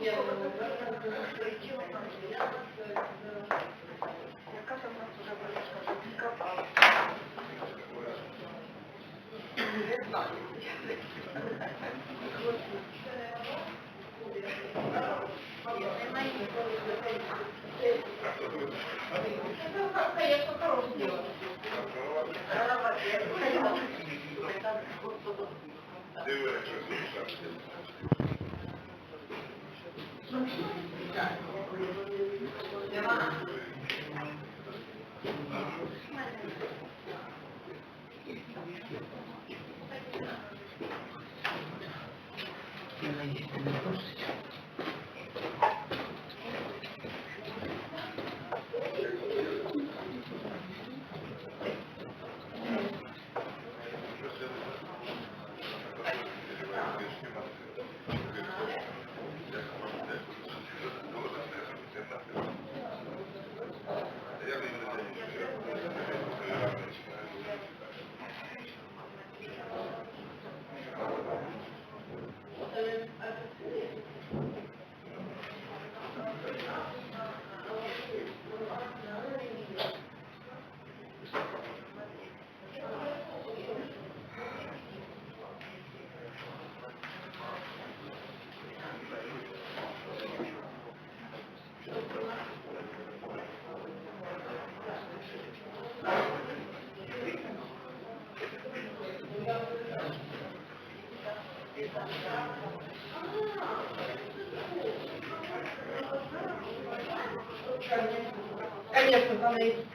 Ні, ну, Яка там у нас уже вирішка копала? Не знаю. это, конечно, хорошее їсти не за Bye.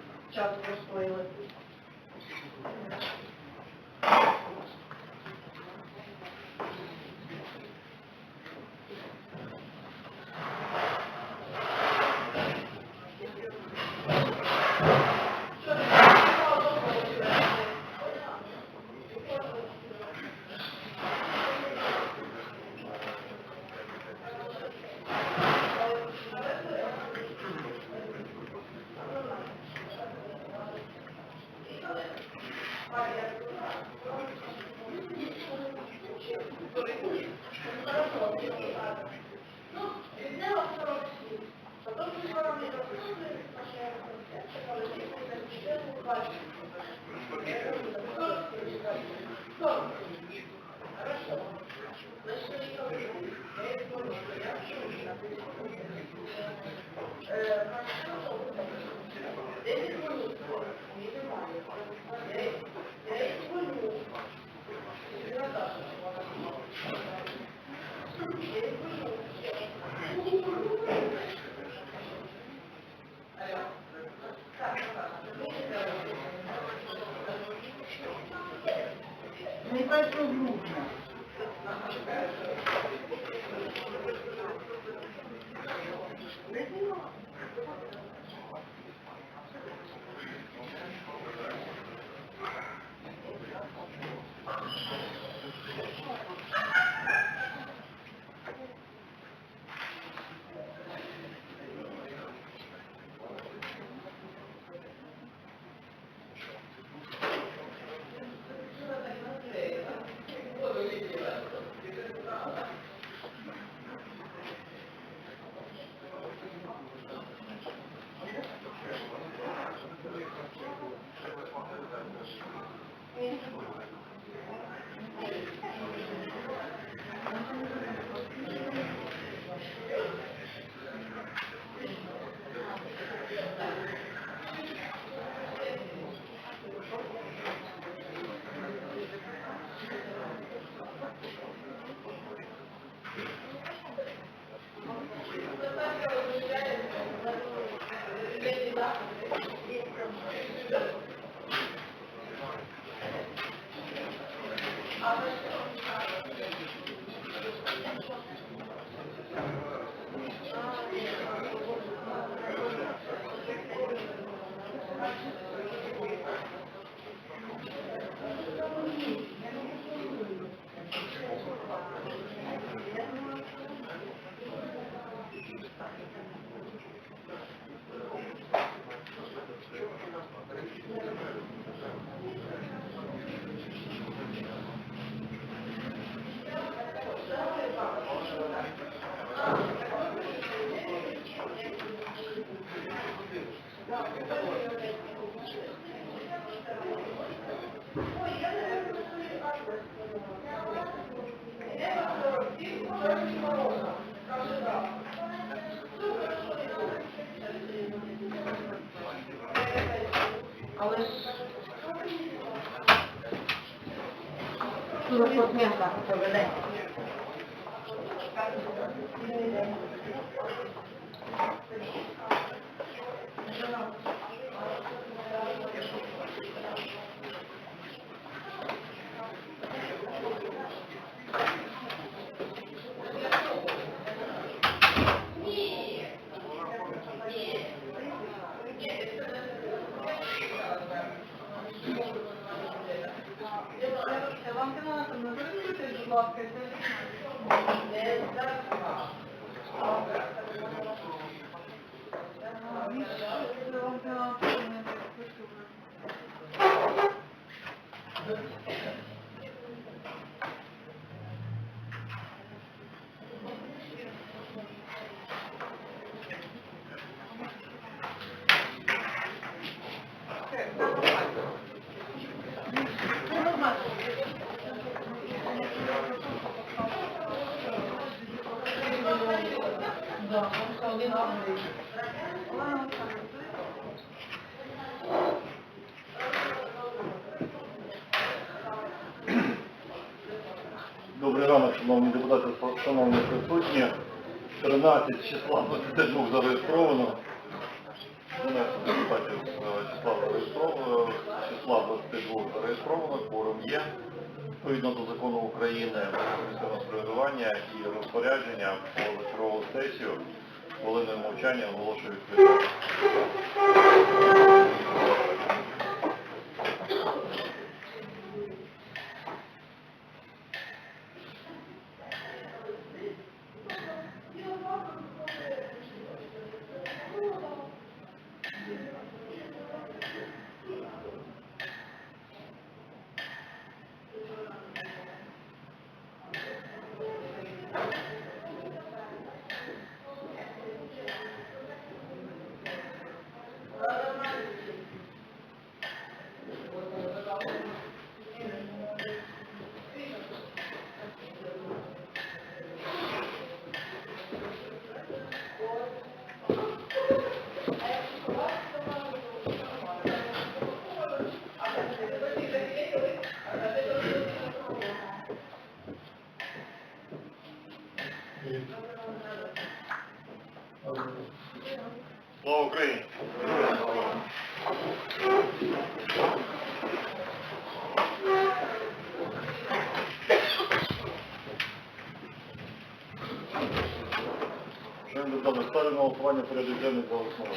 other Але ж Сурохотменка поведе. Валентина Анатольовна, зареєструйтесь, будь ласка, Валентина Анатольовна, Добрий ранок, шановні депутати, шановні присутні. 13 числа 22 зареєстровано. 12 депутатів числа зареєстровано, числа 22 зареєстровано, кворум є. Відповідно до закону України про самоврядування і розпорядження по вечорову сесію хвилиною мовчання оголошую відкритою. Слава Україні! Шановні депутати, ставлю на голосування порядок денний за основу.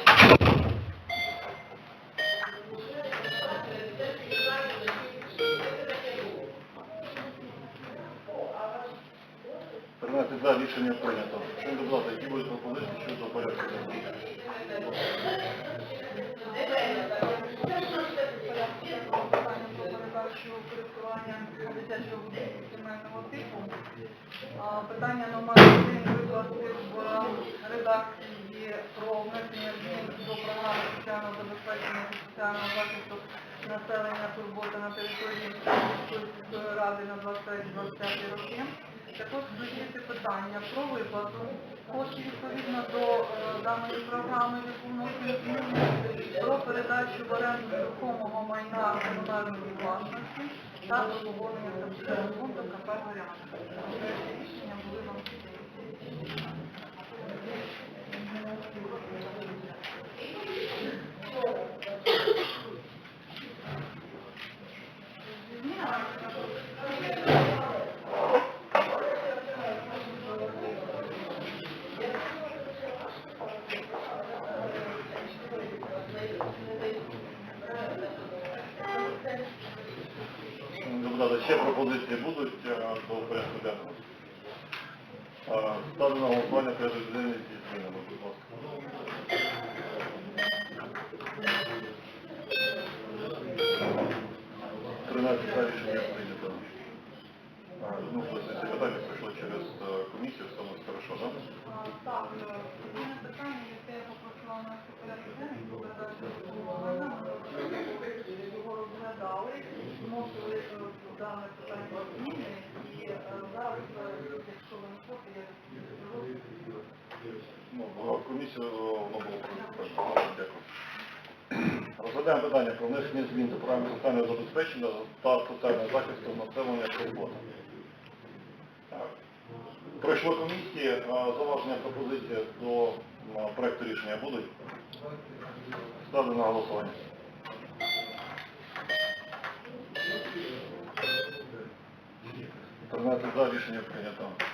Тринадцять за рішення прийнято. Шановні депутати, які будуть пропозиції щодо порядку денного? питання про передачу користування дитячого будинку сімейного типу. А, Питання номер один викласти в редакції про внесення змін до програми соціального забезпечення та соціального захисту населення турботи на території Міської ради на 23-25 роки. Також включити питання про виплату коштів відповідно до е, даної програми, яку зміни, про передачу в оренду нерухомого майна комунальної власності та обговорення субсидіарного фонду КП «Варіант». Рішення були вам Депутати, ще пропозиції будуть е, до порядку денного? Е, Ставлю на голосування порядок денний будь ласка. Тринадцять за рішення прийнято. Ну, просто ці питання пройшло через е, комісію, все хорошо, так? Так, е, питання, яке я попросила на порядку денний, комісію, воно було. Дякую. Розглядаємо питання про внесення змін до програми соціального забезпечення та соціального захисту населення роботи. Пройшло комісії, зауваження пропозиції до проекту рішення будуть? Ставлю на голосування. Тринадцять за рішення прийнято.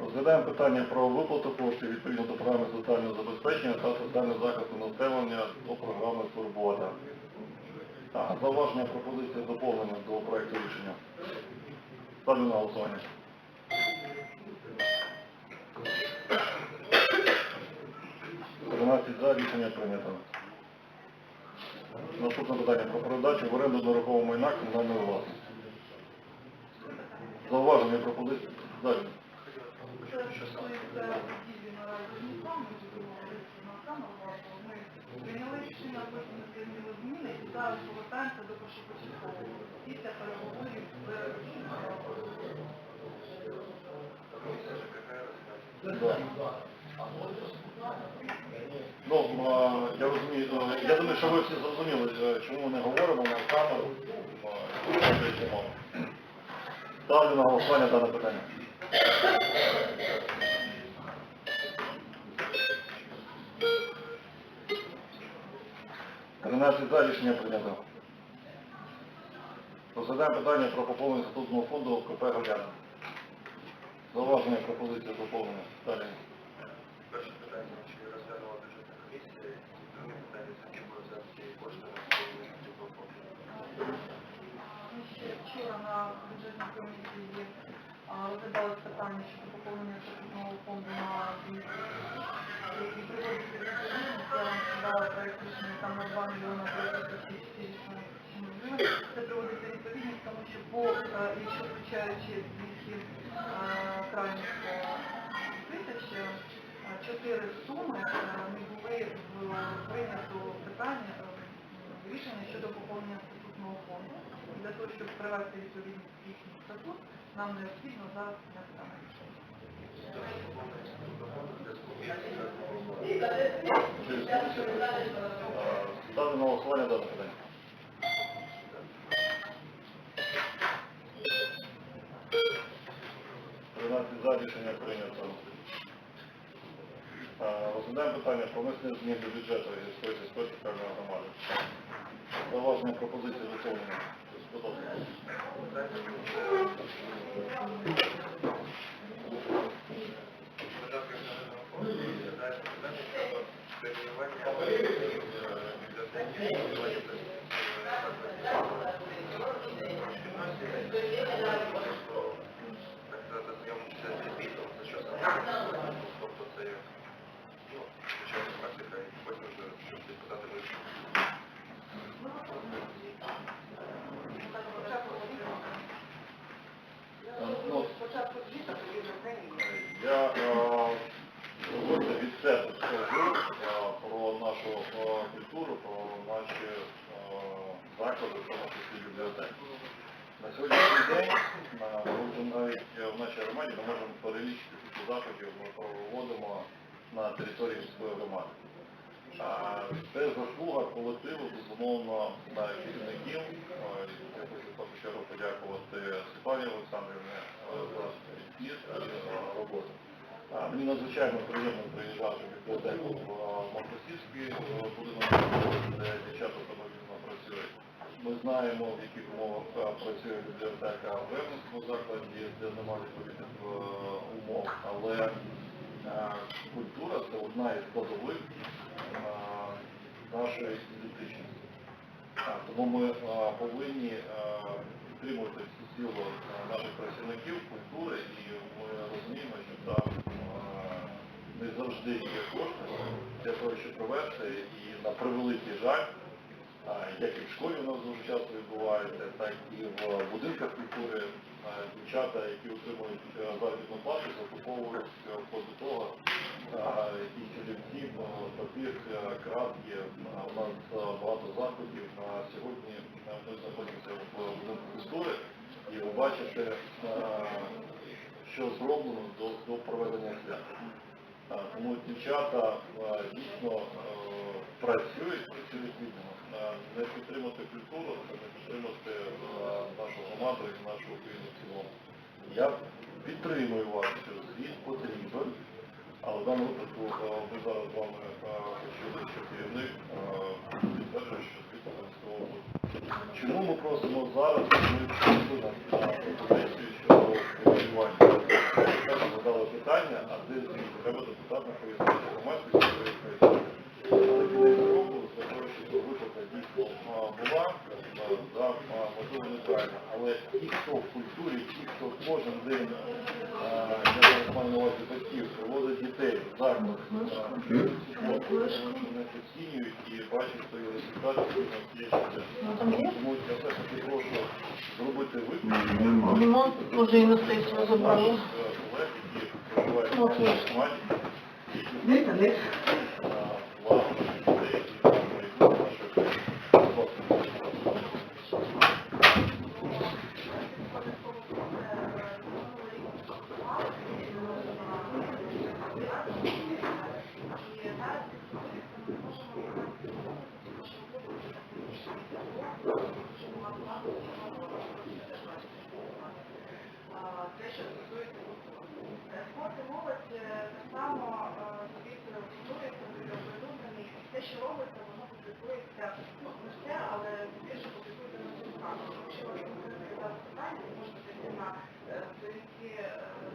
Розглядаємо питання про виплату коштів відповідно до програми соціального забезпечення та соціального захисту населення до програми Турбота. Так, Зауваження пропозиції доповнення до проекту рішення. Ставлю на голосування. За рішення прийнято. Наступне питання про передачу в оренду нерухомого майна комунальної власності. Зауваження пропозиції. Це стосується будівлі наразі містами, на камеру вашу. Ми прийняли потім зміни і зараз повертаємося до першопочаткового. Після переговорів з Ну, я розумію, я думаю, що ви всі зрозуміли, е, чому ми не говоримо на камеру. Ставлю на голосування дане питання. Тринадцять за рішення прийнято. Розглядаємо питання про поповнення статутного фонду КП «Громадян». Зауваження пропозиція доповнення. Далі. Перше питання, чи розглянула бюджетна комісія, і друге питання, з яким були взяті кошти на сьогодні фонду. Ще вчора на бюджетній комісії а, розглядали питання щодо поповнення статутного фонду на 200 які приводиться відповідність. Я вам дала проект рішення там на 2 мільйона 447 гривень. Це приводиться відповідність, тому що по, е, якщо включаючи 200 е, крайніх е, тисяч, е, чотири суми не були в- прийнято питання рішення щодо поповнення статутного фонду. І Для того, щоб привести відповідність їхній статут, нам необхідно зараз прийняти дане рішення. Ставлю на голосування дане питання. Розглядаємо питання про внесення змін до бюджету гірської сільської територіальної громади. Зауваження пропозиції доповнення. Будь ласка. такі заходів, ми проводимо на території своєї громади. Це заслуга колективу, безумовно, керівників. Е, Я хочу в першу чергу подякувати Світлані Олександрівні е, за підпис і е, роботу. Мені надзвичайно приємно приїжджати в бібліотеку в Макросівський будинок, де дівчата самовільно працюють. Ми знаємо, в яких умовах е, працює бібліотека в Ревненському закладі, де немає відповідних е, умов, але е, культура це одна із складових нашої ідентичності. Тому ми повинні підтримувати всі сили наших працівників культури, і ми розуміємо, що там не завжди є кошти для того, щоб провести, і на превеликий жаль, як і в школі у нас дуже часто відбувається, так і в будинках культури дівчата, які отримують е, заробітну плату, закуповують е, вплоть до того, і папір, е, є. У нас е, багато заходів. Сьогодні е, ми знаходимося в будинку культури і ви бачите, е, що зроблено до, проведення свята. Тому дівчата дійсно е, працюють, працюють відомо. Не підтримати культуру, не підтримати е, нашу громаду і нашу Україну цілому. Я підтримую вас, що звіт потрібен, але в даному випадку е, ми зараз з вами е, почули, що керівник е, підтверджує, що звіт обов'язково буде. Чому ми просимо зараз, ми на пропозицію щодо регулювання? Треба задали питання, а де звіт? Треба депутатно пояснити громадськості, хто кожен день, я зараз маю на увазі батьків, дітей в заклад, вони оцінюють і бачать свої результати, щоденно. Тому я все таки прошу зробити виключення. Ремонт уже і на сесію забрали. Наших, е, колег, які проживають Ну, в окей. нашій громаді, Не, не. власне, людей, які там майбутнє нашої країни. Будь ласка. Те, що стосується спорт і молодь, е, так само світ культури, придуманий, те, що робиться, воно публікується, ну, не все, але більше публікується на Фейсбуку. Якщо ви будете задати питання, ви можете зайти на е, сторінки е,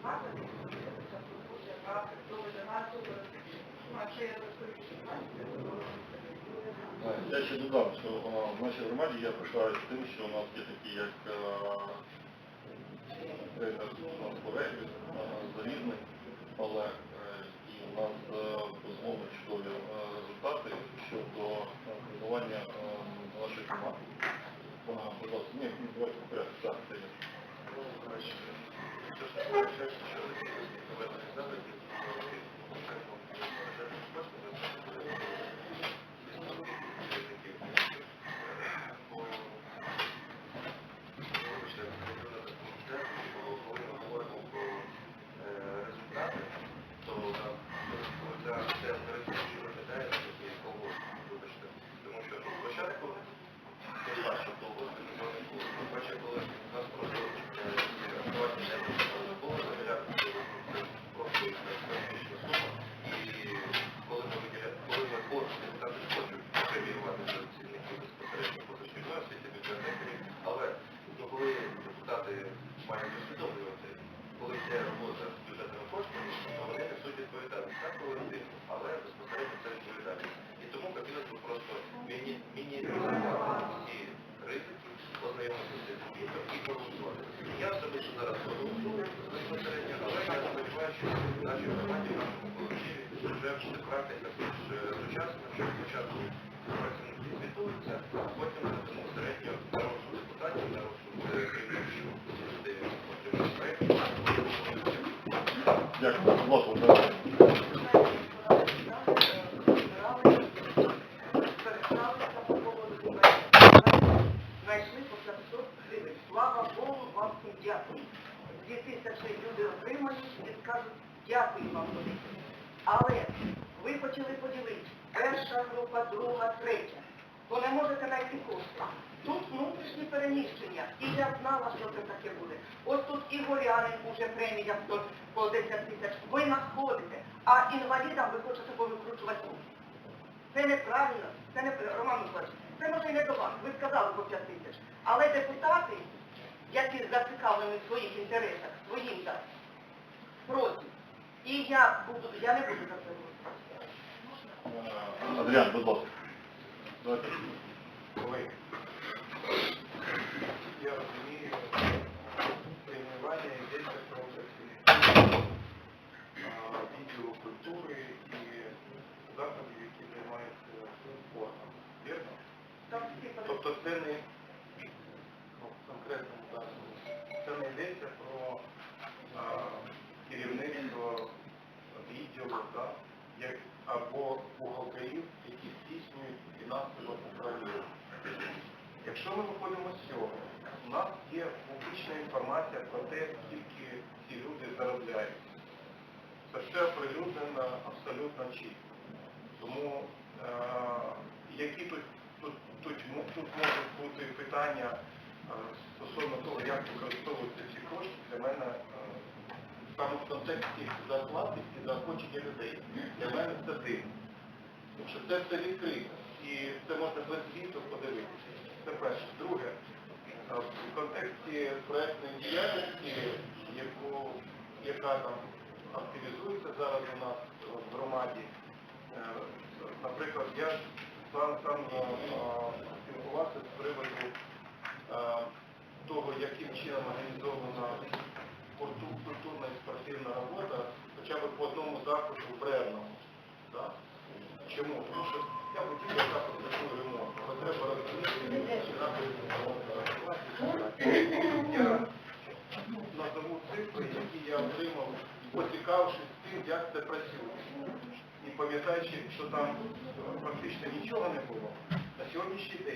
закладів, і подивитися про ту, яка доведе на цю, ну, якщо є додаткові питання, то Я ще додам, що в нашій громаді я пишаюсь тим, що у нас є такі, як тренер у нас е, і у нас е, безумовно чудові е, результати щодо е, тренування е, нашої команди. Ні, давайте по порядку, так, це є. Тому що спочатку я бачу довго, бачу, коли нас просто рахувати не було завіряти просто космічна сума. І коли ми виділяємо, коли ми хочемо, депутати ж хочуть преміювати працівників безпосередньо позашкільної освіти, бібліотекарів, але ну, коли депутати мають усвідомлювати, коли йде робота з бюджетними коштами, то вони несуть відповідальність. Так колектив, але безпосередньо це відповідальність. І тому хотілося б просто міні- мінімізувати всі ризики, познайомитися з дітьми і проголосувати. Я особисто зараз проголосую безпосередньо, але я сподіваюся, що в нашій громаді, в нашому колективі вже буде практика більш е, сучасна, що спочатку працівники звітуються, а потім безпосередньо на розсуд депутатів, на розсуд е, керівників, людей, отримують проєкт. Дякую. Будь ласка, Володимир. знайшли по 500 гривень. Слава Богу, вам всім дякую. Дві тисячі люди отримають і скажуть дякую вам велике. Але ви почали поділити. Перша група, друга, третя. То не можете знайти кошти. Тут внутрішні переміщення. І я знала, що це таке буде. Ось тут і горянин уже премія по- по 10 тисяч. Ви знаходите, а інвалідам ви хочете повикручувати руки. Це неправильно, це не Роман Миколаївич, це може і не до вас, ви сказали по 5 тисяч. Але депутати, які зацікавлені в своїх інтересах, своїм так, проти. І я буду, я не буду за це голосувати. Е, Адріан, будь ласка. Давайте. Я розумію, тренування йдеться про працівників відділу культури і заходів, які займаються спортом. Вірно? Тобто це не ну, в конкретному закладі, це не йдеться про а, керівництво відділу, да, як, або бухгалтерів, які здійснюють фінансове управління. Якщо ми виходимо з цього, у нас є публічна інформація про те, скільки ці люди заробляють. Це все оприлюднено оприлюднена абсолютно. Тому е, які тут, тут, тут, тут можуть бути питання е, стосовно того, як використовуються ці кошти, для мене е, саме в контексті зарплати і заохочення людей. Для мене це дивно. Тому що це все відкрито. І це можна без звіту подивитися. Це перше. Друге, е, в контексті проектної діяльності, яку, яка там активізується зараз у нас в громаді, е, наприклад, я сам, сам е, спілкувався з приводу е, того, яким чином організована культурна і спортивна робота, хоча б по одному заходу в Бревному. Чому? Тому що я хотів би заходу такий ремонт, але треба розуміти, починати ремонт. Я назову цифри, які я отримав, поцікавившись тим, як це працює. І пам'ятаючи, що там практично нічого не було, на сьогоднішній день